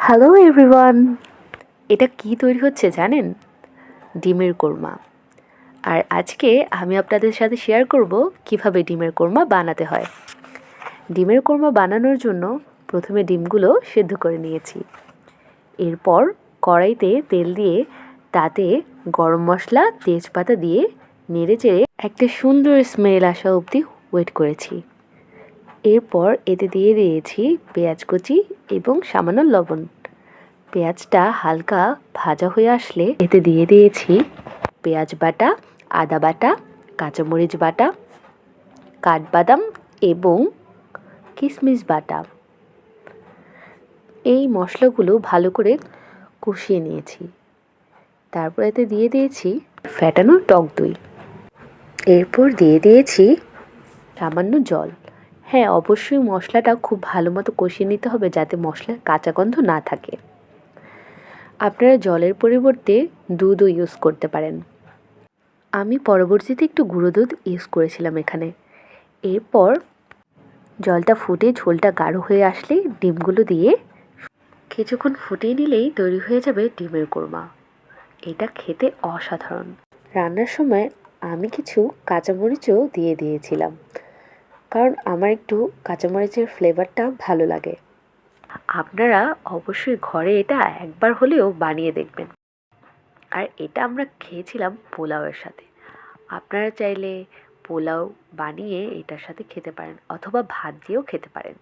Hello everyone এটা কি তৈরি হচ্ছে জানেন? ডিমের কোরমা। আর আজকে আমি আপনাদের সাথে শেয়ার করব কীভাবে ডিমের কোরমা বানাতে হয়। ডিমের কোরমা বানানোর জন্য প্রথমে ডিমগুলো সেদ্ধ করে নিয়েছি। এরপর কড়াইতে তেল দিয়ে তাতে গরম মশলা, তেজপাতা দিয়ে নেড়ে চেড়ে একটা সুন্দর স্মেল আসা অবধি ওয়েট করেছি। এরপর এতে দিয়ে দিয়েছি পেঁয়াজ কুচি এবং সামান্য লবণ। পেঁয়াজটা হালকা ভাজা হয়ে আসলে এতে দিয়ে দিয়েছি পেঁয়াজ বাটা, আদা বাটা, কাঁচামরিচ বাটা, কাঠবাদাম এবং কিশমিশ বাটা। এই মশলাগুলো ভালো করে কষিয়ে নিয়েছি। তারপর এতে দিয়ে দিয়েছি ফ্যাটানো টক দই। এরপর দিয়ে দিয়েছি সামান্য জল। হ্যাঁ অবশ্যই মশলাটা খুব ভালো মতো কষিয়ে নিতে হবে যাতে মশলার কাঁচা গন্ধ না থাকে। আপনারা জলের পরিবর্তে দুধও ইউজ করতে পারেন। আমি পরবর্তীতে একটু গুঁড়ো দুধ ইউজ করেছিলাম এখানে। এরপর জলটা ফুটে ঝোলটা গাঢ় হয়ে আসলে ডিমগুলো দিয়ে কিছুক্ষণ ফুটিয়ে নিলেই তৈরি হয়ে যাবে ডিমের কোরমা। এটা খেতে অসাধারণ। রান্নার সময় আমি কিছু কাঁচামরিচও দিয়ে দিয়েছিলাম। কারণ আমার একটু কাঁচামরিচের ফ্লেভারটা ভালো লাগে। আপনারা অবশ্যই ঘরে এটা একবার হলেও বানিয়ে দেখবেন। আর এটা আমরা খেয়েছিলাম পোলাওয়ের সাথে। আপনারা চাইলে পোলাও বানিয়ে এটার সাথে খেতে পারেন অথবা ভাত দিয়েও খেতে পারেন।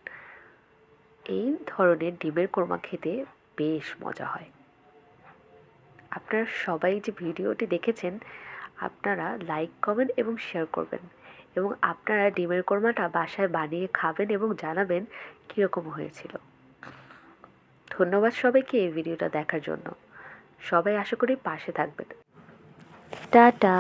এই ধরনের ডিমের কোরমা খেতে বেশ মজা হয়। আপনারা সবাই যে ভিডিওটি দেখেছেন, আপনারা লাইক, কমেন্ট এবং শেয়ার করবেন। এবং আপনারা ডিমের কোরমাটা বাসায় বানিয়ে খাবেন এবং জানাবেন কীরকম হয়েছিল। ধন্যবাদ সবাইকে এই ভিডিওটা দেখার জন্য। সবাই আশা করি পাশে থাকবেন। টাটা।